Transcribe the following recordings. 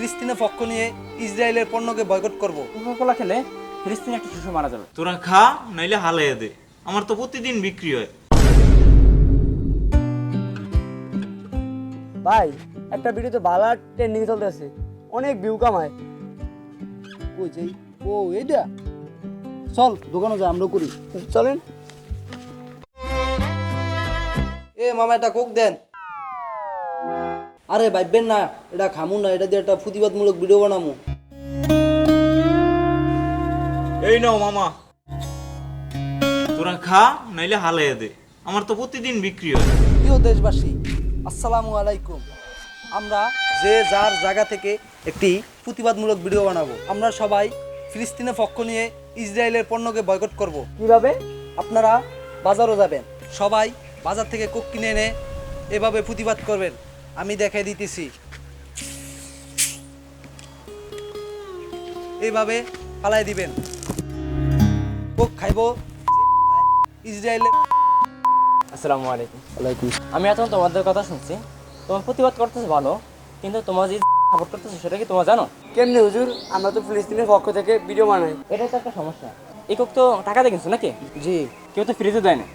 ফিলিস্তিনের পক্ষ নিয়ে ইসরায়েলের পণ্যকে বয়কট করব। কোকা কোলা খেলে ফিলিস্তিনে একটা শিশু মারা যাবে। তোরা খা নাইলে হালাইয়া দে। আমার তো প্রতিদিন বিক্রি হয়। ভাই একটা ভিডিওতে ভালো ট্রেন্ডিং চলতেছে অনেক ভিউ কামায়। ওই যে? ও এইটা? চল দোকানে যা আমরা করি। চলেন। এ মামা এটা কোক দেন। আরে ভাববেন না এটা খামু না এটা দিয়ে একটা প্রতিবাদমূলক ভিডিও বানামু। এই নাও মামা। তোরা খা নাইলে হালাইয়া দে। আমার তো প্রতিদিন বিক্রি হয়। প্রিয় দেশবাসী আসসালামু আলাইকুম। আমরা যে যার জায়গা থেকে একটি প্রতিবাদমূলক ভিডিও বানাবো আমরা সবাই ফিলিস্তিনের পক্ষ নিয়ে ইসরায়েলের পণ্যকে বয়কট করব। কীভাবে? আপনারা বাজারও যাবেন। সবাই বাজার থেকে কোক কিনে এনে এভাবে প্রতিবাদ করবেন। আমি দেখাই দিতেছি। এইভাবে পালাই দিবেন। কোক খাইব ইসরায়েলের আসসালামু আলাইকুম। আমি এখন তোমাদের কথা শুনছি। তোমার প্রতিবাদ করতেছে ভালো কিন্তু তোমার যে সাপোর্ট করতেছে সেটা কি তোমার জানো? কেমনে হুজুর? আমরা তো ফিলিস্তিনের পক্ষ থেকে ভিডিও বানাই। এটা তো একটা সমস্যা। একক তো টাকা দিয়ে কিনছো নাকি? জি। কেউ তো ফ্রিতে দেয় না।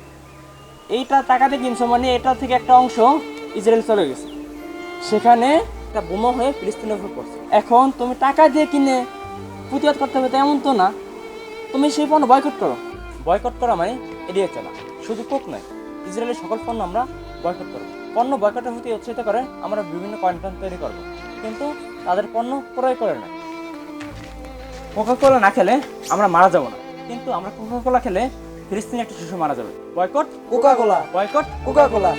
এইটা টাকা দিয়ে কিনছো মানে এটা থেকে একটা অংশ ইসরায়েল চলে গেছে। সেখানে একটা বোমা হয়ে ফিলিস্তিনের উপর পড়ছে। এখন তুমি টাকা দিয়ে কিনে প্রতিবাদ করতে হবে তেমন তো না। তুমি সেই পণ্য বয়কট করো। বয়কট করা মানে এড়িয়ে চলা। শুধু কোক নয় ইসরায়েলের সকল পণ্য আমরা বয়কট করব। পণ্য বয়কটের প্রতি উৎসাহিত করে আমরা বিভিন্ন কন্টেন্ট তৈরি করব। কিন্তু তাদের পণ্য ক্রয় করে না। কোকা কোলা না খেলে আমরা মারা যাব না। কিন্তু আমরা কোকা কোলা খেলে ফিলিস্তিনে একটা শিশু মারা যাবে। Boycott Coca Cola boycott Coca Cola